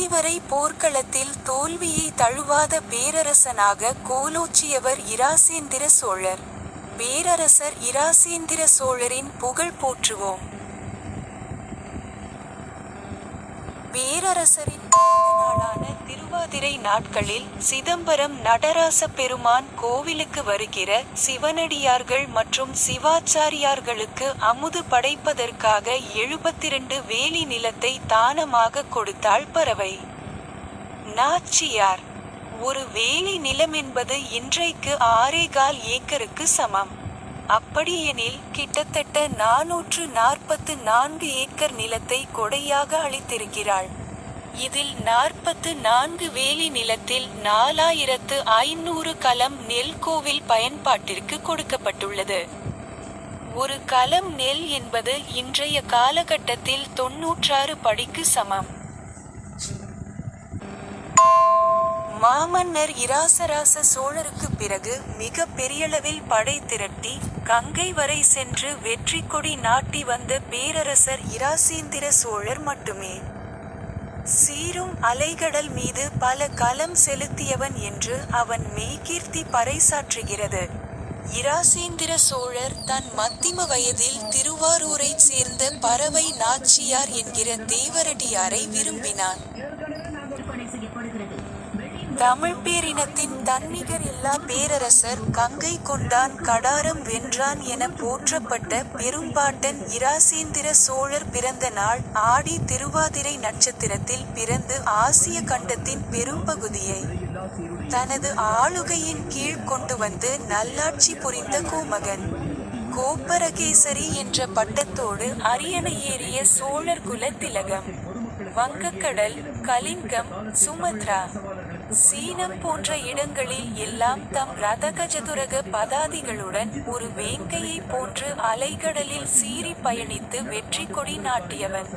இறுதிவரை போர்க்களத்தில் தோல்வியை தழுவாத பேரரசனாக கோலோச்சியவர் இராசேந்திர சோழர். பேரரசர் இராசேந்திர சோழரின் புகழ் போற்றுவோம். பேரரசரின் நாளான திருவாதிரை நாட்களில் சிதம்பரம் நடராச பெருமான் கோவிலுக்கு வருகிற சிவனடியார்கள் மற்றும் சிவாச்சாரியார்களுக்கு அமுது படைப்பதற்காக எழுபத்திரண்டு வேலி நிலத்தை தானமாக கொடுத்தாள் பறவை. நாச்சியார் ஒரு வேலி நிலம் என்பது இன்றைக்கு ஆறேகால் ஏக்கருக்கு சமம். அப்படியெனில் கிட்டத்தட்ட நாநூற்று நாற்பத்து நான்கு ஏக்கர் நிலத்தை கொடையாக அளித்திருக்கிறாள். இதில் நாற்பத்து நான்கு வேலி நிலத்தில் நாலாயிரத்து ஐநூறு கலம் நெல் கோவில் பயன்பாட்டிற்கு கொடுக்கப்பட்டுள்ளது. ஒரு கலம் நெல் என்பது இன்றைய காலகட்டத்தில் தொன்னூற்றாறு படிக்கு சமம். மாமன்னர் இராசராச சோழருக்கு பிறகு மிக பெரியளவில் படை திரட்டி கங்கை வரை சென்று வெற்றி கொடி நாட்டி வந்த பேரரசர் இராசேந்திர சோழர் மட்டுமே. சீரும் அலைகடல் மீது பல கலம் செலுத்தியவன் என்று அவன் மெய்கீர்த்தி பறைசாற்றுகிறது. இராசேந்திர சோழர் தன் மத்திம வயதில் திருவாரூரைச் சேர்ந்த பறவை நாச்சியார் என்கிற தேவரடியாரை விரும்பினான். தமிழ் பேரினத்தின் தன்னிகர் இல்லா பேரரசர் கங்கை கொண்டான் கடாரம் வென்றான் என போற்றப்பட்ட பெரும்பாட்டன் இராசேந்திர சோழர் பிறந்த நாள் ஆடி திருவாதிரை நட்சத்திரத்தில் பிறந்து ஆசிய கண்டத்தின் பெரும்பகுதியை தனது ஆளுகையின் கீழ் கொண்டு வந்து நல்லாட்சி புரிந்த கோமகன். கோப்பரகேசரி என்ற பட்டத்தோடு அரியணை ஏறிய சோழர் குல திலகம் வங்கக்கடல் கலிங்கம் சுமத்ரா. சீனம் போன்ற இடங்களில் எல்லாம் தம் ரதகஜதுரக பதாதிகளுடன் ஒரு வேங்கையை போன்று அலைகடலில் சீறி பயணித்து வெற்றி கொடி நாட்டியவன்.